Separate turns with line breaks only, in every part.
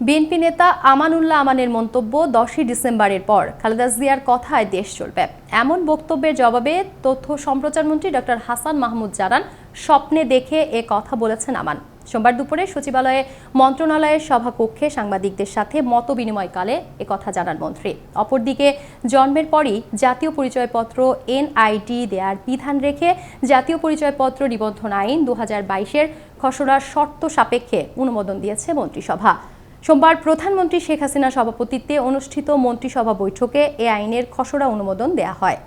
BNP নেতা আমানুল্লাহ আমানের মন্তব্য দশই ডিসেম্বরের পর। খালেদা জিয়ার কথায় দেশ চলবে। এমন বক্তব্যের জবাবে তথ্য সম্প্রচার মন্ত্রী ডক্টর হাসান মাহমুদ জানান, স্বপ্নে দেখে এ কথা বলেছেন আমান। সোমবার দুপুরে সচিবালয়ে মন্ত্রণালয়ের সভাকক্ষে সাংবাদিকদের সাথে মত বিনিময়কালে কথা জানান মন্ত্রী। অপরদিকে, জন্মের পরই জাতীয় পরিচয়পত্র এনআইডি দেয়ার বিধান রেখে জাতীয় পরিচয়পত্র নিবন্ধন আইন দু হাজার বাইশের খসড়ার শর্ত সাপেক্ষে অনুমোদন দিয়েছে মন্ত্রিসভা। সোমবার প্রধানমন্ত্রী শেখ হাসিনার সভাপতিত্বে অনুষ্ঠিত মন্ত্রিসভা বৈঠকে এ আইনের খসড়া অনুমোদন দেয়া হয়।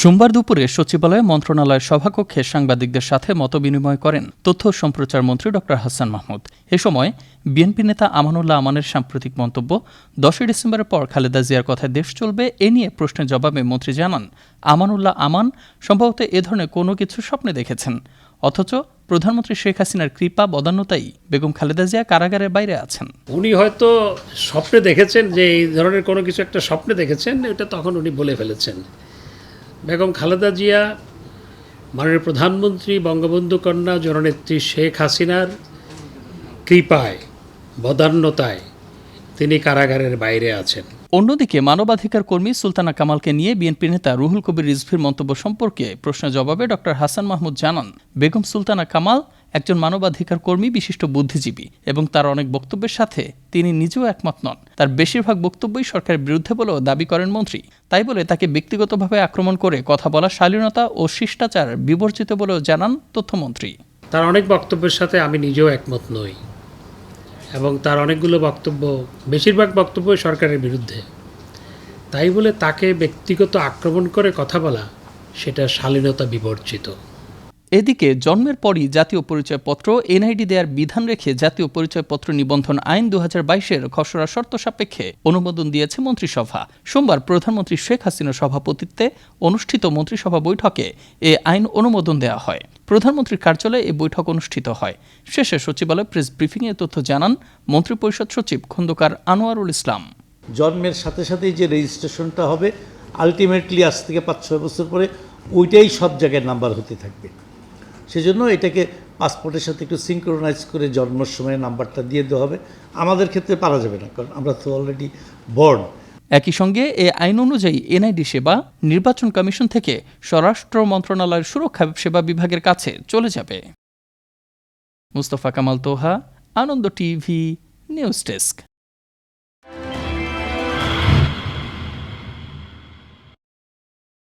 সোমবার দুপুরে সচিবালয়ে মন্ত্রণালয়ের সভাকক্ষে সাংবাদিকদের সাথে মতবিনিময় করেন তথ্য সম্প্রচার মন্ত্রী ড. হাসান মাহমুদ। এ সময় বিএনপি নেতা আমানুল্লাহ আমানের সাম্প্রতিক মন্তব্য, দশই ডিসেম্বরের পর খালেদা জিয়ার কথায় দেশ চলবে এ নিয়ে প্রশ্নের জবাবে মন্ত্রী জানান, আমানুল্লাহ আমান সম্ভবত এ ধরনের কোনো কিছু স্বপ্নে দেখেছেন। অথচ প্রধানমন্ত্রী শেখ হাসিনার কৃপা, বদান্যতাই বেগম খালেদা জিয়া কারাগারের বাইরে আছেন।
উনি হয়তো স্বপ্নে দেখেছেন যে এই ধরনের কোনো কিছু একটা স্বপ্নে দেখেছেন, এটা তখন উনি বলে ফেলেছেন। বেগম খালেদা জিয়া, মাননীয় প্রধানমন্ত্রী বঙ্গবন্ধু কন্যা, জননেত্রী শেখ হাসিনার কৃপায়, বদান্যতায় তিনি কারাগারের বাইরে আছেন।
অন্যদিকে মানবাধিকার কর্মী সুলতানা কামালকে নিয়ে বিএনপি নেতা রুহুল কবির রিজভির মন্তব্য সম্পর্কে প্রশ্নের জবাবে ড হাসান মাহমুদ জানান, বেগম সুলতানা কামাল একজন মানবাধিকার কর্মী বিশিষ্ট বুদ্ধিজীবী এবং তার অনেক বক্তব্যের সাথে তিনি নিজেও একমত নন। তার বেশিরভাগ বক্তব্যই সরকারের বিরুদ্ধে বলেও দাবি করেন মন্ত্রী। তাই বলে তাকে ব্যক্তিগতভাবে আক্রমণ করে কথা বলা শালীনতা ও শিষ্টাচার বিবর্জিত বলেও জানান তথ্যমন্ত্রী।
তার অনেক বক্তব্যের সাথে আমি নিজেও একমত নই। এবং তার অনেকগুলো বক্তব্য, বেশিরভাগ বক্তব্য সরকারের বিরুদ্ধে। তাই বলে তাকে ব্যক্তিগত আক্রমণ করে কথা বলা, সেটা শালীনতা বিবর্জিত।
এদিকে জন্মের পরই জাতীয় পরিচয়পত্র, এনআইডি দেওয়ার বিধান রেখে জাতীয় পরিচয়পত্র নিবন্ধন আইন দু হাজার বাইশের খসড়া শর্ত সাপেক্ষে অনুমোদন দিয়েছে মন্ত্রিসভা। সোমবার প্রধানমন্ত্রী শেখ হাসিনার সভাপতিত্বে অনুষ্ঠিত মন্ত্রিসভা বৈঠকে এ আইন অনুমোদন দেওয়া হয়। প্রধানমন্ত্রীর কার্যালয়ে এ বৈঠক অনুষ্ঠিত হয়। শেষে সচিবালয় প্রেস ব্রিফিংয়ে তথ্য জানান মন্ত্রিপরিষদ সচিব খন্দকার আনোয়ারুল ইসলাম।
জন্মের সাথে সাথেই যে রেজিস্ট্রেশনটা হবে আলটিমেটলি আজ থেকে পাঁচ ছয় বছর পরে ওইটাই সব জায়গায় নাম্বার হতে থাকবে। সেজন্য এটাকে পাসপোর্টের সাথে একটু সিঙ্ক্রোনাইজ করে জন্মের সময় নাম্বারটা দিয়ে দেওয়া হবে। আমাদের ক্ষেত্রে পারা যাবে না, কারণ আমরা তো অলরেডি বর্ন
একই সঙ্গে এ আইন অনুযায়ী এনআইডি সেবা, নির্বাচন কমিশন থেকে স্বরাষ্ট্র মন্ত্রণালয়ের সুরক্ষা সেবা বিভাগের কাছে চলে যাবে। Mustafa Kamal Toha, Ananda TV, news desk.